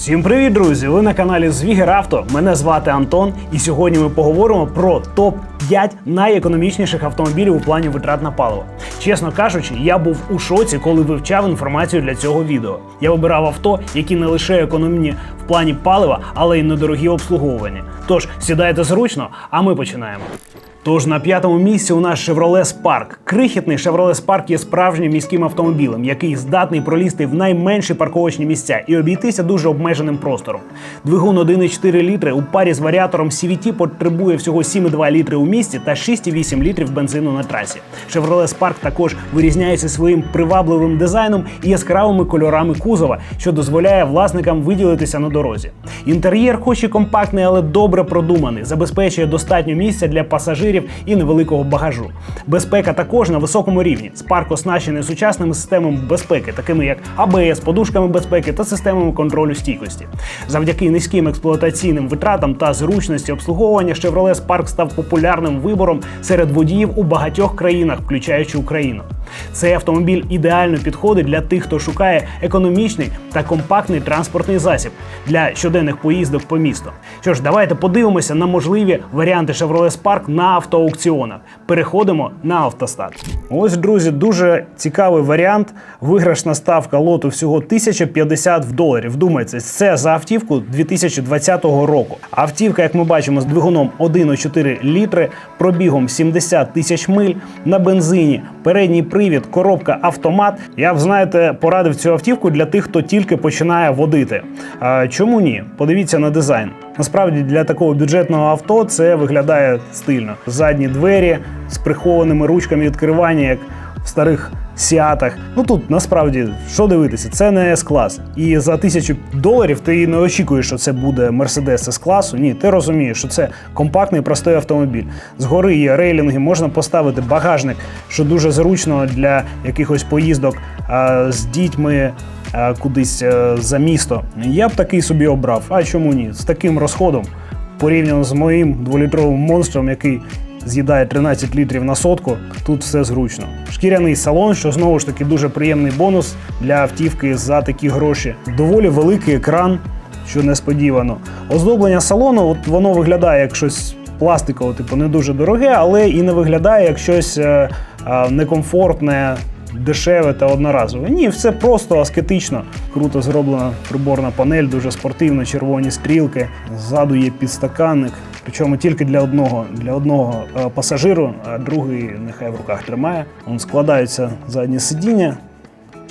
Всім привіт, друзі! Ви на каналі Звігер Авто. Мене звати Антон, і сьогодні ми поговоримо про топ 5 найекономічніших автомобілів у плані витрат на паливо. Чесно кажучи, я був у шоці, коли вивчав інформацію для цього відео. Я вибирав авто, які не лише економні в плані палива, але й недорогі в обслуговуванні. Тож сідайте зручно, а ми починаємо. Тож на п'ятому місці у нас Chevrolet Spark. Крихітний Chevrolet Spark є справжнім міським автомобілем, який здатний пролізти в найменші парковочні місця і обійтися дуже обмеженим простором. Двигун 1,4 літри у парі з варіатором CVT потребує всього 7,2 літри у місті та 6,8 літрів бензину на трасі. Chevrolet Spark також вирізняється своїм привабливим дизайном і яскравими кольорами кузова, що дозволяє власникам виділитися на дорозі. Інтер'єр, хоч і компактний, але добре продуманий, забезпечує достатньо місця для пасажирів і невеликого багажу. Безпека також на високому рівні. Спарк оснащений сучасними системами безпеки, такими як АБС, подушками безпеки та системами контролю стійкості. Завдяки низьким експлуатаційним витратам та зручності обслуговування Chevrolet Spark став популярним вибором серед водіїв у багатьох країнах, включаючи Україну. Цей автомобіль ідеально підходить для тих, хто шукає економічний та компактний транспортний засіб для щоденних поїздок по місту. Що ж, давайте подивимося на можливі варіанти Chevrolet Spark на автоаукціонах. Переходимо на автостат. Ось, друзі, дуже цікавий варіант. Виграшна ставка лоту всього 1050 в доларів. Вдумайтеся, це за автівку 2020 року. Автівка, як ми бачимо, з двигуном 1,4 літри, пробігом 70 тисяч миль на бензині, передній привід, коробка автомат. Я б знаєте, порадив цю автівку для тих, хто тільки починає водити. Чому ні? Подивіться на дизайн. Насправді для такого бюджетного авто це виглядає стильно. Задні двері з прихованими ручками відкривання, як в старих сіатах. Ну тут насправді що дивитися, це не С-клас. І за тисячу доларів ти не очікуєш, що це буде Mercedes С-класу. Ні, ти розумієш, що це компактний простий автомобіль. Згори є рейлінги, можна поставити багажник, що дуже зручно для якихось поїздок а, з дітьми. Кудись е, за місто. Я б такий собі обрав. А чому ні? З таким розходом, порівняно з моїм дволітровим монстром, який з'їдає 13 літрів на сотку, тут все зручно. Шкіряний салон, що знову ж таки дуже приємний бонус для автівки за такі гроші. Доволі великий екран, що несподівано. Оздоблення салону, от воно виглядає як щось пластикове, типу не дуже дороге, але і не виглядає як щось е, е, некомфортне. Дешеве та одноразове. Ні, все просто аскетично. Круто зроблена приборна панель, дуже спортивно, червоні стрілки. Ззаду є підстаканник. Причому тільки для одного для одного е, пасажиру, а другий нехай в руках тримає. Он складаються задні сидіння.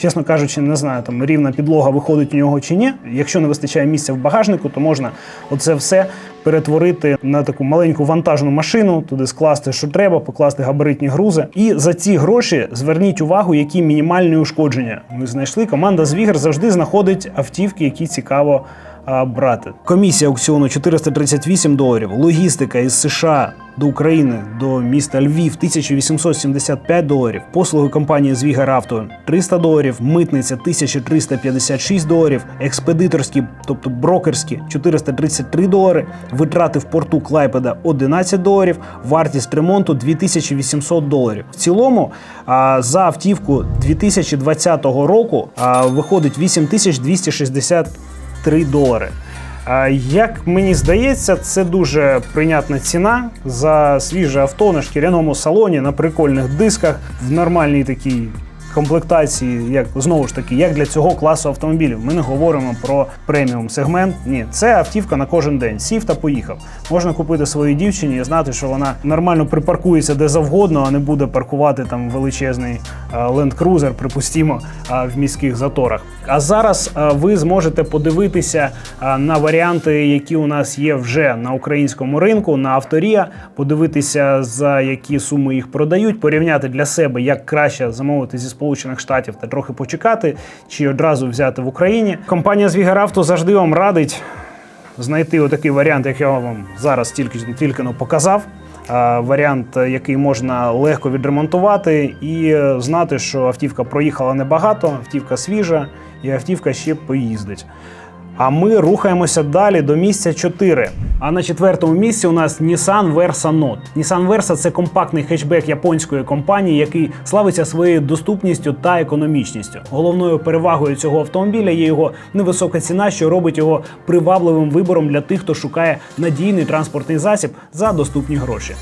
Чесно кажучи, не знаю, там рівна підлога виходить у нього чи ні. Якщо не вистачає місця в багажнику, то можна оце все перетворити на таку маленьку вантажну машину, туди скласти, що треба, покласти габаритні грузи. І за ці гроші зверніть увагу, які мінімальні ушкодження ми знайшли. Команда Звігер завжди знаходить автівки, які цікаво брати. Комісія аукціону 438 доларів, логістика із США до України до міста Львів 1875 доларів, послуги компанії Звігар Авто 300 доларів, митниця 1356 доларів, експедиторські, тобто брокерські 433 долари, витрати в порту Клайпеда 11 доларів, вартість ремонту 2800 доларів. В цілому за автівку 2020 року виходить 8263 долари. Як мені здається, це дуже прийнятна ціна за свіже авто на шкіряному салоні, на прикольних дисках, в нормальній такій комплектації, як знову ж таки, як для цього класу автомобілів. Ми не говоримо про преміум сегмент. Ні, це автівка на кожен день. Сів та поїхав. Можна купити своїй дівчині і знати, що вона нормально припаркується де завгодно, а не буде паркувати там величезний Cruiser, припустімо, в міських заторах. А зараз ви зможете подивитися на варіанти, які у нас є вже на українському ринку, на авторія, подивитися за які суми їх продають, порівняти для себе, як краще замовити зі Сполучених Штатів та трохи почекати, чи одразу взяти в Україні. Компанія Звігаравто завжди вам радить знайти отакий варіант, як я вам зараз тільки тільки показав. Варіант, який можна легко відремонтувати, і е, знати, що автівка проїхала небагато, автівка свіжа, і автівка ще поїздить. А ми рухаємося далі до місця 4. А на четвертому місці у нас Nissan Versa Note. Nissan Versa – це компактний хетчбек японської компанії, який славиться своєю доступністю та економічністю. Головною перевагою цього автомобіля є його невисока ціна, що робить його привабливим вибором для тих, хто шукає надійний транспортний засіб за доступні гроші.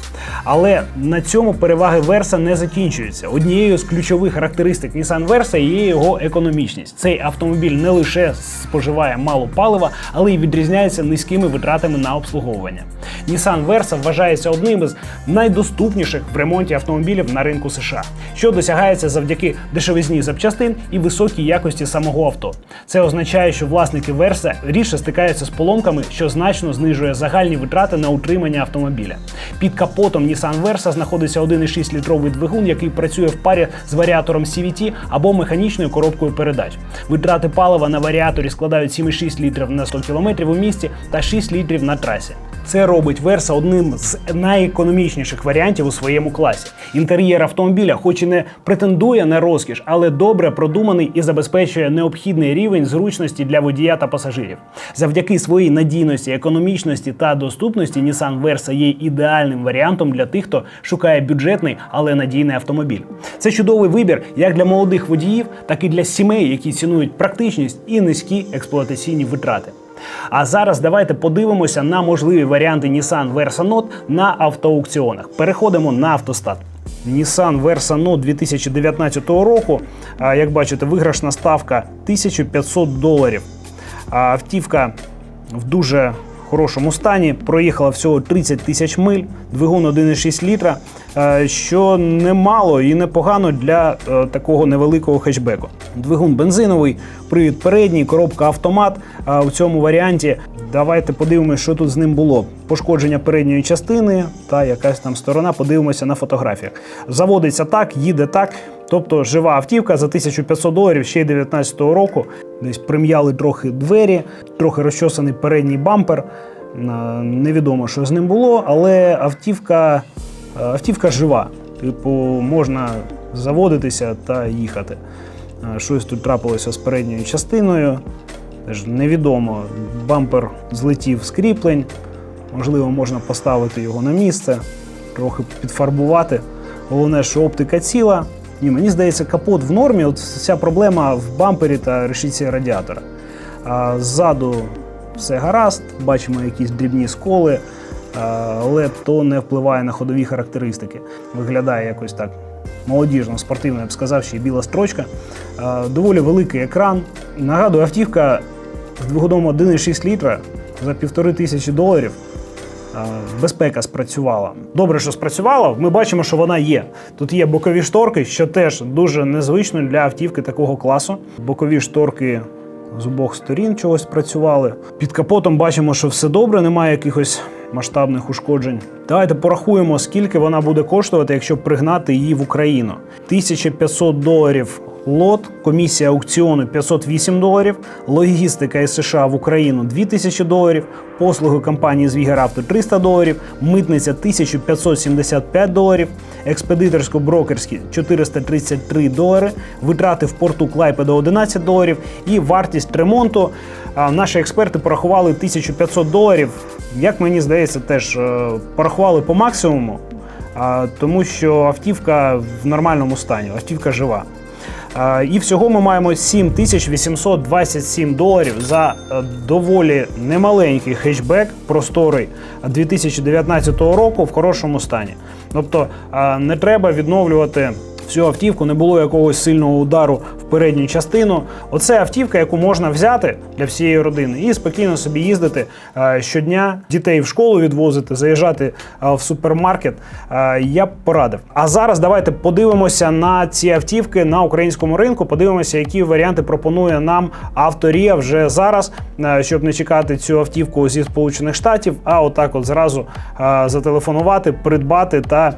Але на цьому переваги Versa не закінчуються. Однією з ключових характеристик Nissan Versa є його економічність. Цей автомобіль не лише споживає мало палива, але й відрізняється низькими витратами на обслуговування. Nissan Versa вважається одним із найдоступніших в ремонті автомобілів на ринку США, що досягається завдяки дешевизні запчастин і високій якості самого авто. Це означає, що власники Versa рідше стикаються з поломками, що значно знижує загальні витрати на утримання автомобіля. Під капотом Nissan Versa знаходиться 1,6 літровий двигун, який працює в парі з варіатором CVT або механічною коробкою передач. Витрати палива на варіаторі складають 7,6 літрів на 100 км у місті та 6 літрів на трасі. Це робить Верса одним з найекономічніших варіантів у своєму класі. Інтер'єр автомобіля, хоч і не претендує на розкіш, але добре продуманий і забезпечує необхідний рівень зручності для водія та пасажирів. Завдяки своїй надійності, економічності та доступності Nissan Versa є ідеальним варіантом для тих, хто шукає бюджетний, але надійний автомобіль. Це чудовий вибір як для молодих водіїв, так і для сімей, які цінують практичність і низькі експлуатаційні витрати. А зараз давайте подивимося на можливі варіанти Nissan Versa Note на автоаукціонах. Переходимо на автостат. Nissan Versa Note 2019 року, як бачите, виграшна ставка 1500 доларів. Автівка в дуже хорошому стані, проїхала всього 30 тисяч миль, двигун 1,6 літра, е, що немало і непогано для е, такого невеликого хетчбеку. Двигун бензиновий, привід передній, коробка автомат. А в цьому варіанті давайте подивимося, що тут з ним було. Пошкодження передньої частини та якась там сторона. Подивимося на фотографіях. Заводиться так, їде так. Тобто жива автівка за 1500 доларів ще й 19 року. Десь прим'яли трохи двері, трохи розчосаний передній бампер. Невідомо, що з ним було, але автівка, автівка жива. Типу, можна заводитися та їхати. Щось тут трапилося з передньою частиною. Теж невідомо. Бампер злетів з кріплень. Можливо, можна поставити його на місце, трохи підфарбувати. Головне, що оптика ціла. Ні, мені здається, капот в нормі. От вся проблема в бампері та решітці радіатора. А ззаду все гаразд, бачимо якісь дрібні сколи, але то не впливає на ходові характеристики. Виглядає якось так молодіжно, спортивно, я б сказав, ще й біла строчка. Доволі великий екран. Нагадую, автівка з двигуном 1,6 літра за півтори тисячі доларів. А, Безпека спрацювала. Добре, що спрацювала. Ми бачимо, що вона є. Тут є бокові шторки, що теж дуже незвично для автівки такого класу. Бокові шторки з обох сторін чогось працювали. Під капотом бачимо, що все добре, немає якихось масштабних ушкоджень. Давайте порахуємо, скільки вона буде коштувати, якщо пригнати її в Україну. 1500 доларів лот, комісія аукціону 508 доларів, логістика із США в Україну 2000 доларів, послуги компанії Звігеравто 300 доларів, митниця 1575 доларів, експедиторсько-брокерські 433 долари, витрати в порту Клайпеда 11 доларів і вартість ремонту. Наші експерти порахували 1500 доларів. Як мені здається, теж е, порахували по максимуму, тому що автівка в нормальному стані, автівка жива. І всього ми маємо 7827 доларів за е, доволі немаленький хетчбек, просторий 2019 року в хорошому стані. Тобто не треба відновлювати всю автівку, не було якогось сильного удару в передню частину. Оце автівка, яку можна взяти для всієї родини і спокійно собі їздити е, щодня, дітей в школу відвозити, заїжджати е, в супермаркет. Е, Я б порадив. А зараз давайте подивимося на ці автівки на українському ринку. Подивимося, які варіанти пропонує нам авторія вже зараз, щоб не чекати цю автівку зі Сполучених Штатів, а отак, от зразу зателефонувати, придбати та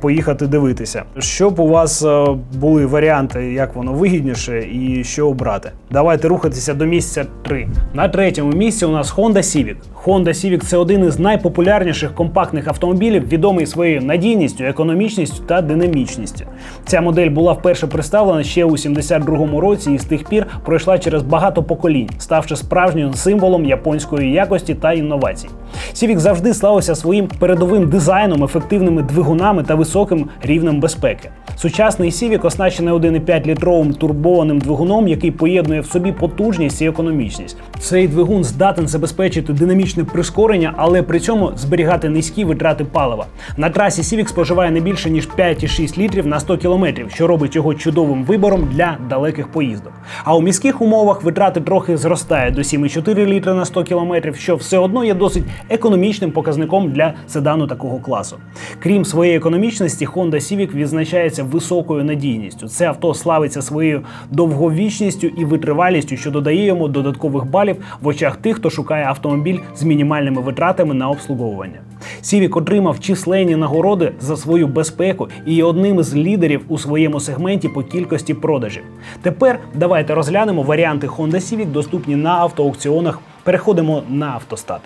поїхати дивитися. Щоб у вас е, були варіанти, як воно вигідніше і що обрати. Давайте рухатися до місця 3. На третьому місці у нас Honda Civic. Honda Civic це один із найпопулярніших компактних автомобілів, відомий своєю надійністю, економічністю та динамічністю. Ця модель була вперше представлена ще у 72-му році і з тих пір пройшла через багато поколінь, ставши справжнім символом японської якості та інновацій. Civic завжди славився своїм передовим дизайном, ефективними двигунами та високим рівнем безпеки. Сучасний Civic оснащений 1,5-літровим турбованим двигуном, який поєднує в собі потужність і економічність. Цей двигун здатен забезпечити динамічне прискорення, але при цьому зберігати низькі витрати палива. На трасі Civic споживає не більше ніж 5,6 літрів на 100 кілометрів, що робить його чудовим вибором для далеких поїздок. А у міських умовах витрати трохи зростають до 7,4 літри на 100 кілометрів, що все одно є досить економічним показником для седану такого класу. Крім своєї економічності, Honda Civic відзначається високою надійністю. Це авто славиться своєю довговічністю і витривалістю, що додає йому додаткових балів в очах тих, хто шукає автомобіль з мінімальними витратами на обслуговування. Сівік отримав численні нагороди за свою безпеку і є одним із лідерів у своєму сегменті по кількості продажів. Тепер давайте розглянемо варіанти Honda Civic, доступні на автоаукціонах. Переходимо на автостат.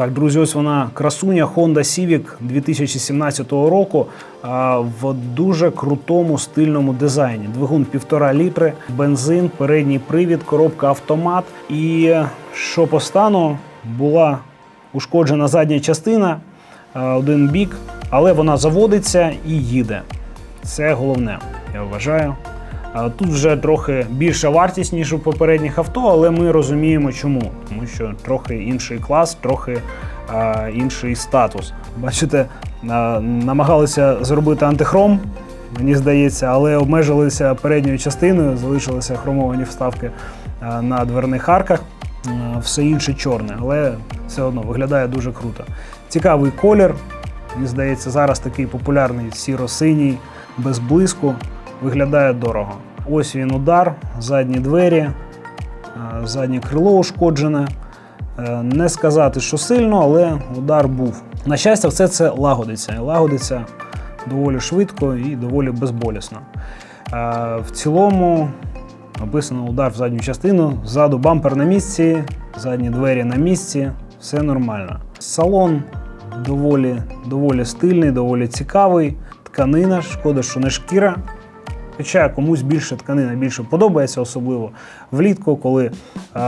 Так, друзі, ось вона красуня Honda Civic 2017 року а, в дуже крутому стильному дизайні. Двигун 1,5 літри, бензин, передній привід, коробка автомат. І що по стану була ушкоджена задня частина, один бік, але вона заводиться і їде. Це головне, я вважаю. Тут вже трохи більша вартість, ніж у попередніх авто, але ми розуміємо чому. Тому що трохи інший клас, трохи а, інший статус. Бачите, а, намагалися зробити антихром, мені здається, але обмежилися передньою частиною, залишилися хромовані вставки на дверних арках. Все інше чорне, але все одно виглядає дуже круто. Цікавий колір. Мені здається, зараз такий популярний сіро-синій, без блиску виглядає дорого. Ось він удар, задні двері, е, заднє крило ушкоджене. Е, Не сказати, що сильно, але удар був. На щастя, все це лагодиться. Лагодиться доволі швидко і доволі безболісно. Е, В цілому написано удар в задню частину, ззаду бампер на місці, задні двері на місці, все нормально. Салон доволі, доволі стильний, доволі цікавий. Тканина, шкода, що не шкіра. Хоча комусь більше тканина більше подобається, особливо влітку, коли е,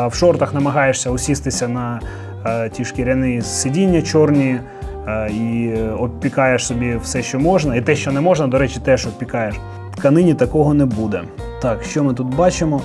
в шортах намагаєшся усістися на е, ті шкіряні сидіння чорні е, і обпікаєш собі все, що можна, і те, що не можна, до речі, теж обпікаєш. Тканині такого не буде. Так, що ми тут бачимо?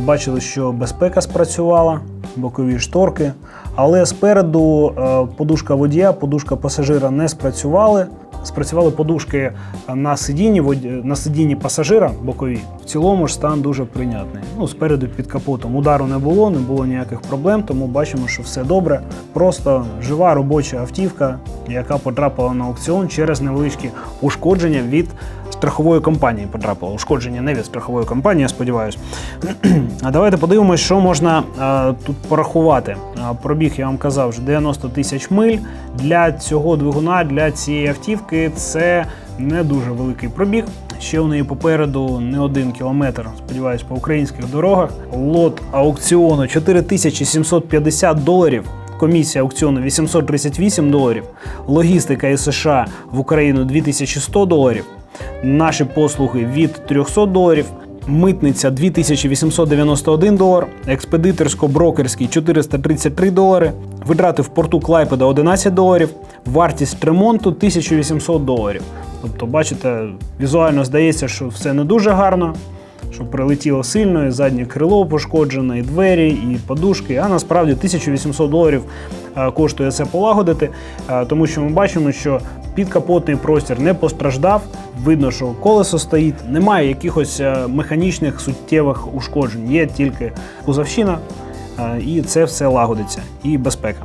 Бачили, що безпека спрацювала, бокові шторки, але спереду подушка водія, подушка пасажира не спрацювали. Спрацювали подушки на сидінні на сидінні пасажира бокові. В цілому ж стан дуже прийнятний. Ну, спереду під капотом удару не було, не було ніяких проблем, тому бачимо, що все добре. Просто жива робоча автівка, яка потрапила на аукціон через невеличкі ушкодження від страхової компанії. Потрапила ушкодження не від страхової компанії, я сподіваюся. А давайте подивимось, що можна е, тут порахувати. А, пробіг, я вам казав, вже 90 тисяч миль. Для цього двигуна, для цієї автівки це не дуже великий пробіг. Ще у неї попереду не один кілометр, сподіваюсь, по українських дорогах. Лот аукціону 4750 доларів. Комісія аукціону 838 доларів. Логістика із США в Україну 2100 доларів. Наші послуги від 300 доларів. Митниця 2891 долар, експедиторсько-брокерський 433 долари, витрати в порту Клайпеда 11 доларів, вартість ремонту 1800 доларів. Тобто, бачите, візуально здається, що все не дуже гарно, що прилетіло сильно, і заднє крило пошкоджене, і двері, і подушки. А насправді 1800 доларів е, коштує це полагодити, е, тому що ми бачимо, що підкапотний простір не постраждав. Видно, що колесо стоїть, немає якихось е, механічних суттєвих ушкоджень, є тільки кузовщина, і це все лагодиться, і безпека.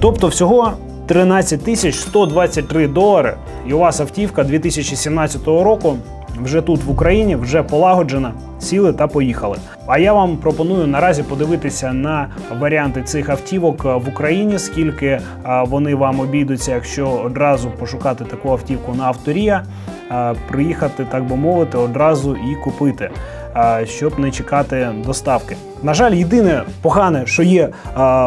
Тобто всього 13 тисяч 123 долари, і у вас автівка 2017 року вже тут в Україні, вже полагоджена, сіли та поїхали. А я вам пропоную наразі подивитися на варіанти цих автівок в Україні, скільки вони вам обійдуться, якщо одразу пошукати таку автівку на авторія, приїхати, так би мовити, одразу і купити. щоб не чекати доставки. На жаль, єдине погане, що є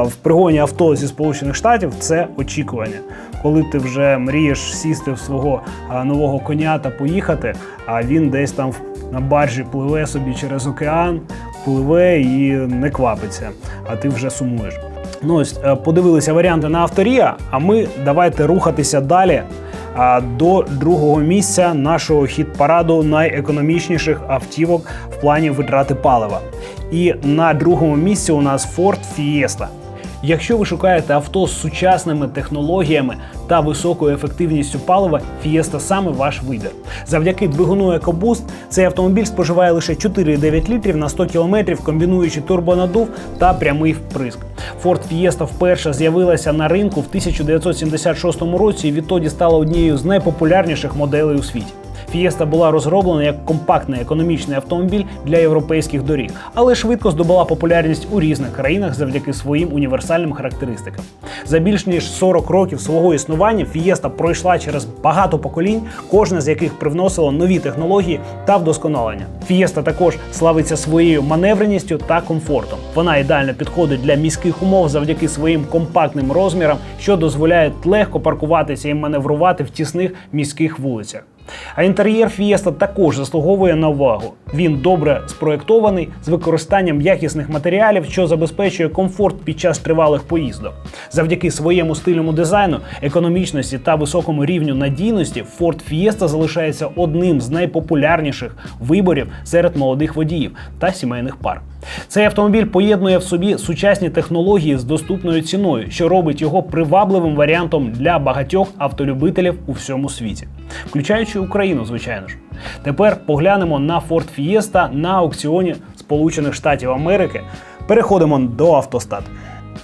в пригоні авто зі Сполучених Штатів, це очікування. Коли ти вже мрієш сісти в свого нового коня та поїхати, а він десь там на баржі пливе собі через океан, пливе і не квапиться, а ти вже сумуєш. Ну ось е, подивилися варіанти на авторія. А ми давайте рухатися далі до другого місця нашого хіт-параду найекономічніших автівок в плані витрати палива. І на другому місці у нас Ford Fiesta. Якщо ви шукаєте авто з сучасними технологіями та високою ефективністю палива, Fiesta саме ваш вибір. Завдяки двигуну EcoBoost цей автомобіль споживає лише 4,9 літрів на 100 км, комбінуючи турбонадув та прямий вприск. Ford Fiesta вперше з'явилася на ринку в 1976 році і відтоді стала однією з найпопулярніших моделей у світі. Фієста була розроблена як компактний економічний автомобіль для європейських доріг, але швидко здобула популярність у різних країнах завдяки своїм універсальним характеристикам. За більш ніж 40 років свого існування Фієста пройшла через багато поколінь, кожне з яких привносило нові технології та вдосконалення. Фієста також славиться своєю маневреністю та комфортом. Вона ідеально підходить для міських умов завдяки своїм компактним розмірам, що дозволяють легко паркуватися і маневрувати в тісних міських вулицях. А інтер'єр Фієста також заслуговує на увагу. Він добре спроєктований з використанням якісних матеріалів, що забезпечує комфорт під час тривалих поїздок. Завдяки своєму стильному дизайну, економічності та високому рівню надійності Ford Fiesta залишається одним з найпопулярніших виборів серед молодих водіїв та сімейних пар. Цей автомобіль поєднує в собі сучасні технології з доступною ціною, що робить його привабливим варіантом для багатьох автолюбителів у всьому світі, включаючи Україну, звичайно ж. Тепер поглянемо на Ford Fiesta на аукціоні Сполучених Штатів Америки. Переходимо до автостат.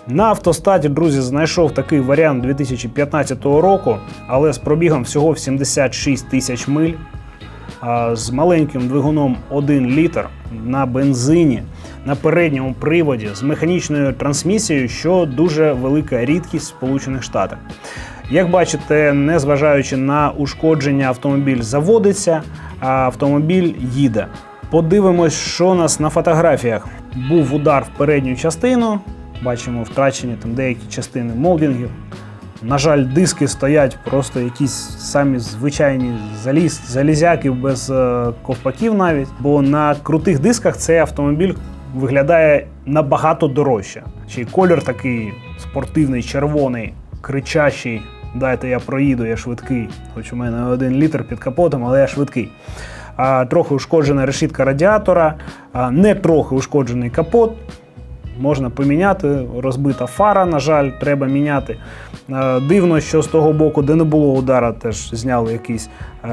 На автостаті, друзі, знайшов такий варіант 2015 року, але з пробігом всього в 76 тисяч миль з маленьким двигуном 1 літр на бензині, на передньому приводі з механічною трансмісією, що дуже велика рідкість в Сполучених Штатах. Як бачите, незважаючи на ушкодження, автомобіль заводиться, а автомобіль їде. Подивимось, що у нас на фотографіях. Був удар в передню частину. Бачимо втрачені там деякі частини молдингів. На жаль, диски стоять просто якісь самі звичайні заліз, залізяки без е, ковпаків навіть. Бо на крутих дисках цей автомобіль виглядає набагато дорожче. Й колір такий спортивний, червоний, кричащий. Дайте я проїду, я швидкий. Хоч у мене один літр під капотом, але я швидкий. А, трохи ушкоджена решітка радіатора, а, не трохи ушкоджений капот можна поміняти. Розбита фара, на жаль, треба міняти. Дивно, що з того боку, де не було удара, теж зняли якісь,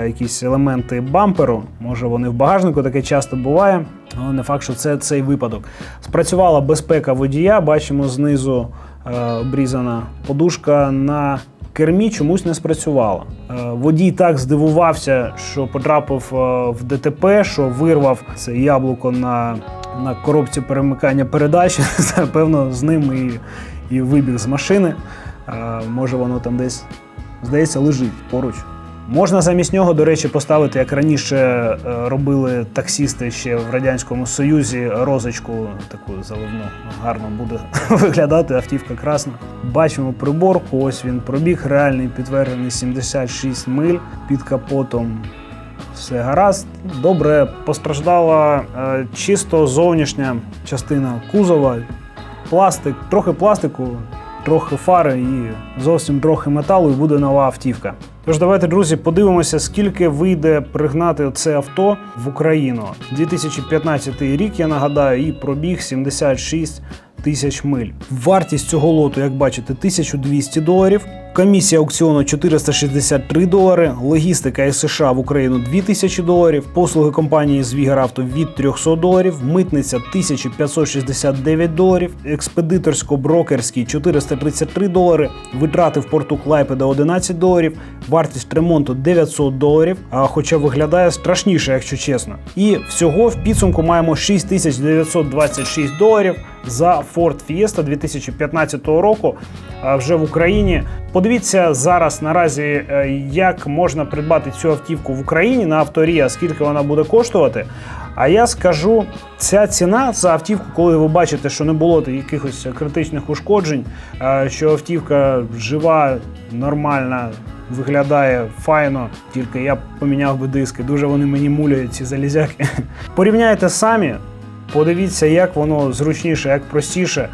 якісь елементи бамперу. Може, вони в багажнику таке часто буває, не факт, що це цей випадок. Спрацювала безпека водія, бачимо знизу е, обрізана подушка на. Кермі чомусь не спрацювала. Е, Водій так здивувався, що потрапив е, в ДТП, що вирвав це яблуко на, на коробці перемикання передач. Певно, з ним і, і вибіг з машини. Може, воно там десь, здається, лежить поруч. Можна замість нього, до речі, поставити, як раніше е, робили таксісти ще в Радянському Союзі, розочку таку заливну. Гарно буде виглядати, автівка красна. Бачимо приборку, ось він пробіг, реальний підтверджений 76 миль під капотом. Все гаразд. Добре, постраждала е, чисто зовнішня частина кузова, пластик, трохи пластику, трохи фари і зовсім трохи металу, і буде нова автівка. Тож давайте, друзі, подивимося, скільки вийде пригнати це авто в Україну. 2015 рік, я нагадаю, і пробіг 76 тисяч миль. Вартість цього лоту, як бачите, 1200 доларів. Комісія аукціону 463 долари, логістика із США в Україну 2000 доларів, послуги компанії Звігер Авто від 300 доларів, митниця 1569 доларів, експедиторсько-брокерський 433 долари, витрати в порту Клайпеда 11 доларів, вартість ремонту 900 доларів, а хоча виглядає страшніше, якщо чесно. І всього в підсумку маємо 6926 доларів за Ford Fiesta 2015 року вже в Україні. Подивіться зараз наразі, е, як можна придбати цю автівку в Україні на авторія, скільки вона буде коштувати. А я скажу, ця ціна за автівку, коли ви бачите, що не було якихось критичних ушкоджень, е, що автівка жива, нормальна, виглядає файно, тільки я поміняв би диски. Дуже вони мені муляють ці залізяки. Порівняйте самі, подивіться, як воно зручніше, як простіше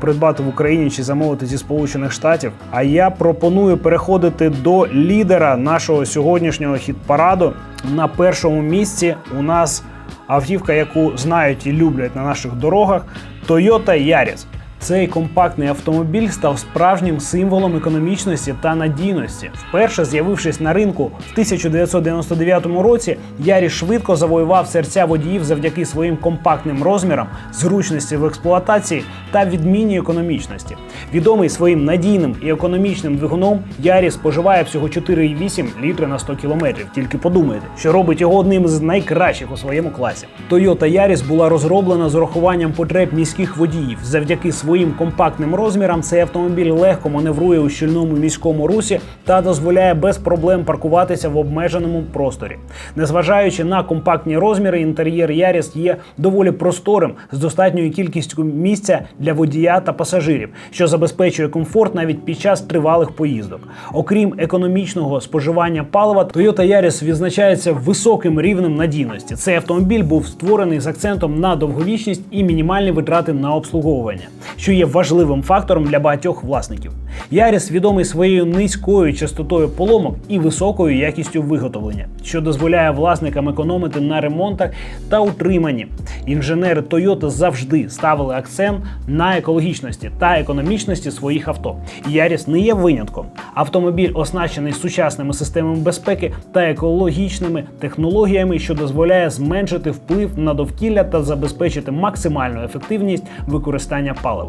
придбати в Україні чи замовити зі Сполучених Штатів. А я пропоную переходити до лідера нашого сьогоднішнього хіт-параду. На першому місці у нас автівка, яку знають і люблять на наших дорогах Toyota Yaris. Цей компактний автомобіль став справжнім символом економічності та надійності. Вперше з'явившись на ринку в 1999 році, Ярі швидко завоював серця водіїв завдяки своїм компактним розмірам, зручності в експлуатації та відмінній економічності. Відомий своїм надійним і економічним двигуном, Ярі споживає всього 4,8 літри на 100 кілометрів. Тільки подумайте, що робить його одним з найкращих у своєму класі. Toyota Yaris була розроблена з урахуванням потреб міських водіїв. Завдяки своїм компактним розмірам цей автомобіль легко маневрує у щільному міському русі та дозволяє без проблем паркуватися в обмеженому просторі. Незважаючи на компактні розміри, інтер'єр Yaris є доволі просторим з достатньою кількістю місця для водія та пасажирів, що забезпечує комфорт навіть під час тривалих поїздок. Окрім економічного споживання палива, Toyota Yaris відзначається високим рівнем надійності. Цей автомобіль був створений з акцентом на довговічність і мінімальні витрати на обслуговування, що є важливим фактором для багатьох власників. Яріс відомий своєю низькою частотою поломок і високою якістю виготовлення, що дозволяє власникам економити на ремонтах та утриманні. Інженери Toyota завжди ставили акцент на екологічності та економічності своїх авто. Яріс не є винятком. Автомобіль оснащений сучасними системами безпеки та екологічними технологіями, що дозволяє зменшити вплив на довкілля та забезпечити максимальну ефективність використання палива.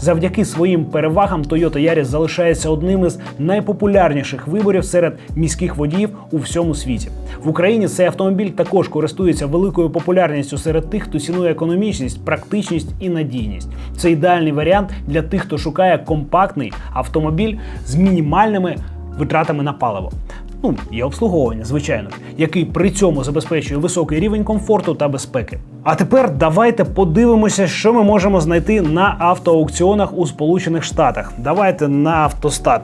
Завдяки своїм перевагам Toyota Yaris залишається одним із найпопулярніших виборів серед міських водіїв у всьому світі. В Україні цей автомобіль також користується великою популярністю серед тих, хто цінує економічність, практичність і надійність. Це ідеальний варіант для тих, хто шукає компактний автомобіль з мінімальними витратами на паливо. Ну і обслуговування, звичайно, який при цьому забезпечує високий рівень комфорту та безпеки. А тепер давайте подивимося, що ми можемо знайти на автоаукціонах у Сполучених Штатах. Давайте на автостат.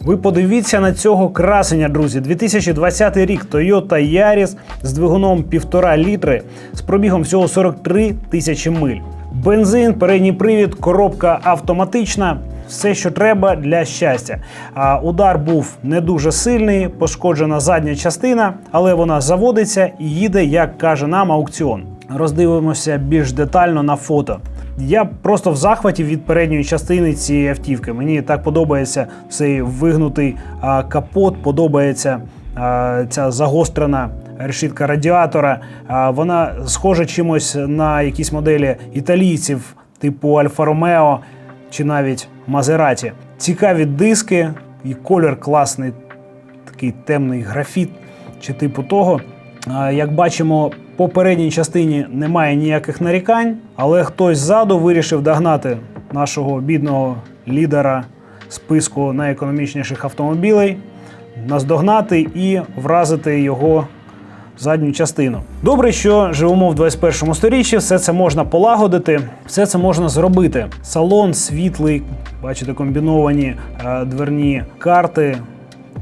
Ви подивіться на цього красення, друзі. 2020 рік Toyota Yaris з двигуном 1,5 літри з пробігом всього 43 тисячі миль. Бензин, передній привід, коробка автоматична. Все, що треба для щастя. А удар був не дуже сильний, пошкоджена задня частина, але вона заводиться і їде, як каже нам аукціон. Роздивимося більш детально на фото. Я просто в захваті від передньої частини цієї автівки. Мені так подобається цей вигнутий а, капот, подобається а, ця загострена решітка радіатора. А, вона схожа чимось на якісь моделі італійців, типу Альфа Ромео чи навіть Мазераті. Цікаві диски, і колір класний, такий темний графіт чи типу того. Як бачимо, по передній частині немає ніяких нарікань, але хтось ззаду вирішив догнати нашого бідного лідера списку найекономічніших автомобілей, наздогнати і вразити його задню частину. Добре, що живемо в 21 сторіччі, все це можна полагодити, все це можна зробити. Салон світлий, бачите, комбіновані е, дверні карти,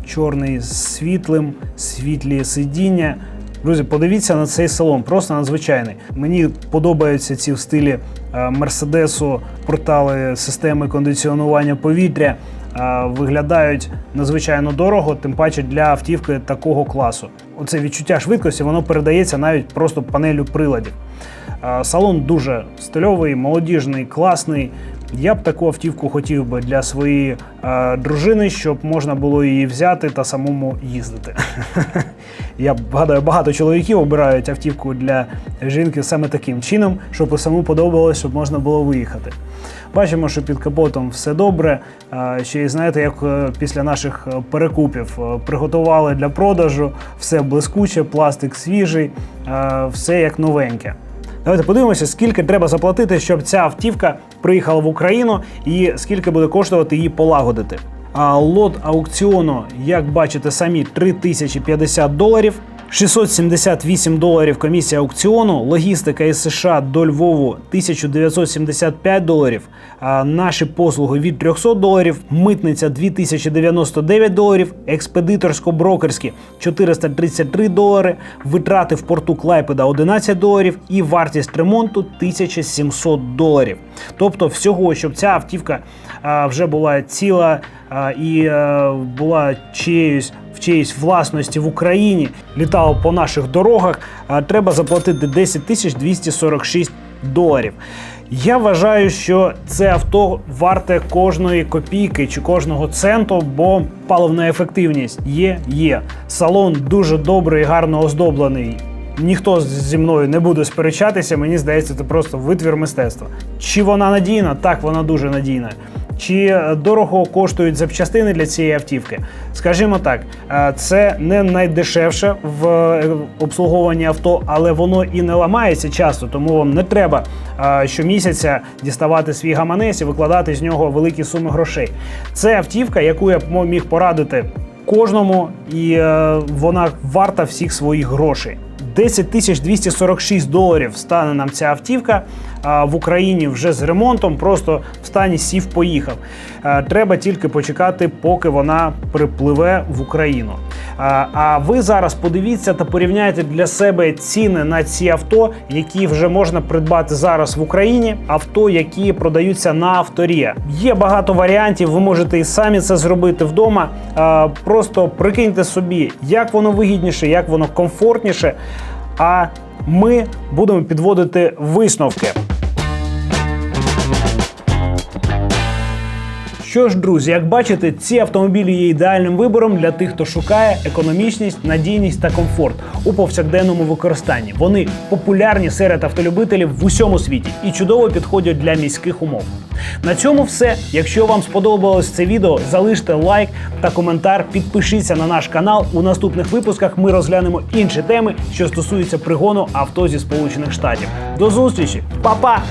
чорний з світлим, світлі сидіння. Друзі, подивіться на цей салон, просто надзвичайний. Мені подобаються ці в стилі е, Мерседесу портали системи кондиціонування повітря. Виглядають надзвичайно дорого, тим паче для автівки такого класу. Оце відчуття швидкості воно передається навіть просто панелю приладів. Салон дуже стильовий, молодіжний, класний. Я б таку автівку хотів би для своєї е, дружини, щоб можна було її взяти та самому їздити. Я гадаю, багато чоловіків обирають автівку для жінки саме таким чином, щоб і саму подобалось, щоб можна було виїхати. Бачимо, що під капотом все добре. Е, Ще й знаєте, як е, після наших е, перекупів приготували для продажу, все блискуче, пластик свіжий, все як новеньке. Давайте подивимося, скільки треба заплатити, щоб ця автівка приїхала в Україну, і скільки буде коштувати її полагодити. А лот аукціону, як бачите самі, 3050 доларів. 678 доларів комісія аукціону, логістика із США до Львову 1975 доларів, а наші послуги від 300 доларів, митниця 2099 доларів, експедиторсько-брокерські 433 долари, витрати в порту Клайпеда 11 доларів і вартість ремонту 1700 доларів. Тобто, всього, щоб ця автівка вже була ціла і е, була чиєюсь в чиїсь власності в Україні, літало по наших дорогах, треба заплатити 10 тисяч 246 доларів. Я вважаю, що це авто варте кожної копійки чи кожного центу, бо паливна ефективність є, є. Салон дуже добрий, гарно оздоблений. Ніхто зі мною не буде сперечатися. Мені здається, це просто витвір мистецтва. Чи вона надійна? Так, вона дуже надійна. Чи дорого коштують запчастини для цієї автівки? Скажімо так, е, це не найдешевше в е, обслуговуванні авто, але воно і не ламається часто, тому вам не треба е, щомісяця діставати свій гаманець і викладати з нього великі суми грошей. Це автівка, яку я міг порадити кожному, і вона варта всіх своїх грошей. 10 тисяч 246 доларів стане нам ця автівка в Україні вже з ремонтом, просто в стані сів поїхав. Треба тільки почекати, поки вона припливе в Україну. А, А ви зараз подивіться та порівняйте для себе ціни на ці авто, які вже можна придбати зараз в Україні. Авто, які продаються на авторія. Є багато варіантів. Ви можете і самі це зробити вдома. Просто прикиньте собі, як воно вигідніше, як воно комфортніше. А ми будемо підводити висновки. Що ж, друзі, як бачите, ці автомобілі є ідеальним вибором для тих, хто шукає економічність, надійність та комфорт у повсякденному використанні. Вони популярні серед автолюбителів в усьому світі і чудово підходять для міських умов. На цьому все. Якщо вам сподобалось це відео, залиште лайк та коментар, підпишіться на наш канал. У наступних випусках ми розглянемо інші теми, що стосуються пригону авто зі Сполучених Штатів. До зустрічі, Па-па!